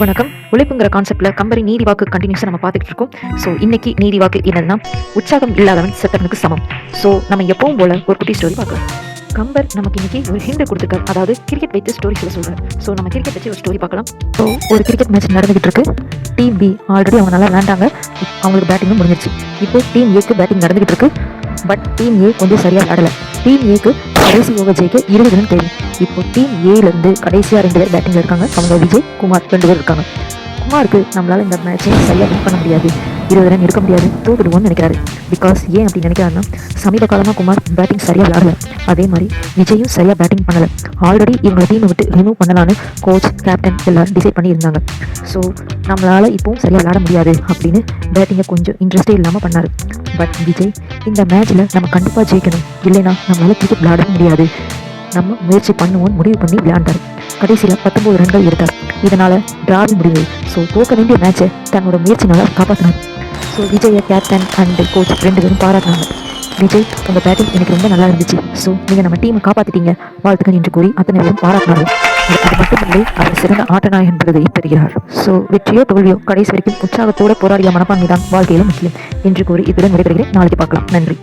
வணக்கம். உழைப்புங்கிற கான்செப்ட்ல கம்பெனி நீதி வாக்கு கண்டினியூஸாக நம்ம பார்த்துக்கிட்டு இருக்கோம். ஸோ இன்னைக்கு நீதி வாக்கு என்னன்னா உற்சாகம் இல்லாதவன் செத்தவனுக்கு சமம். ஸோ நம்ம எப்பவும் போல ஒரு குட்டி ஸ்டோரி பார்க்கலாம். கம்பர் நமக்கு இன்னைக்கு ஒரு ஹிண்ட் கொடுத்துருக்காரு. அதாவது கிரிக்கெட் வைத்து ஸ்டோரி சொல்ல சொல்றாரு. ஸோ நம்ம கிரிக்கெட் வச்சு ஒரு ஸ்டோரி பார்க்கலாம். ஸோ ஒரு கிரிக்கெட் மேட்ச் நடந்துகிட்டு இருக்கு. டீம் பி ஆல்ரெடி அவங்க நல்லா விளாண்டாங்க அவங்களுக்கு பேட்டிங்கும் முடிஞ்சிருச்சு. இப்போ டீம் ஏக்கு பேட்டிங் நடந்துகிட்டு இருக்கு. பட் டீம் ஏ கொஞ்சம் சரியாக விளையாடல. டீம் ஏக்கு கடைசி ஓவர் ஜெயிக்க இருபது ரன் தேவை. இப்போ டீம் ஏலேருந்து கடைசியாக ரெண்டு பேர் பேட்டிங்கில் இருக்காங்க. அவங்க விஜய் குமார் ரெண்டு பேர் இருக்காங்க. குமாருக்கு நம்மளால இந்த மேட்சை சரியாக வின் பண்ண முடியாது. இருபது ரன் எடுக்க முடியாது. தோத்துடுவோம்னு நினைக்கிறாரு. பிகாஸ் ஏன் அப்படி நினைக்கிறாருன்னா சமீப காலமாக குமார் பேட்டிங் சரியாக விளாடல. அதே மாதிரி விஜயும் சரியாக பேட்டிங் பண்ணலை. ஆல்ரெடி இவங்க டீமை விட்டு ரிமூவ் பண்ணலான்னு கோச் கேப்டன் எல்லாரும் டிசைட் பண்ணியிருந்தாங்க. ஸோ நம்மளால் இப்போவும் சரியாக விளாட முடியாது அப்படின்னு பேட்டிங்கை கொஞ்சம் இன்ட்ரெஸ்டே இல்லாமல் பண்ணார். பட் விஜய் இந்த மேட்ச்சில் நம்ம கண்டிப்பாக ஜெயிக்கணும். இல்லைன்னா நம்மளால கிரிக்கெட் விளையாட முடியாது. நம்ம முயற்சி பண்ணுவோம் முடிவு பண்ணி விளையாண்டார். கடைசியில் பத்தொன்பது ரன்கள் எடுத்தார். இதனால டிராவில் முடிவு. ஸோ தோக்க வேண்டிய மேட்சை தன்னோட முயற்சினால காப்பாற்றினார் ஸோ விஜயை கேப்டன் அண்ட் கோச் ரெண்டு பேரும் பாராட்டினாங்க. விஜய் உங்கள் பேட்டிங் எனக்கு ரொம்ப நல்லா இருந்துச்சு. ஸோ நீங்கள் நம்ம டீமை காப்பாற்றிட்டீங்க வாழ்த்துக்கள் என்று கூறி அத்தனை பேரும் பாராட்டினார்கள். அது மட்டுமில்லை அவர் சிறந்த ஆட்டநாயகன் என்பதை பெறுகிறார். ஸோ வெற்றியோ தோல்வியோ கடைசி வரைக்கும் உற்சாகத்தோட போராடிய மனப்பான்மை தான் வாழ்க்கையில முக்கியம் என்று கூறி இத்துடன் விடைபெறுகிறேன். நாளைக்கு பார்க்கலாம். நன்றி.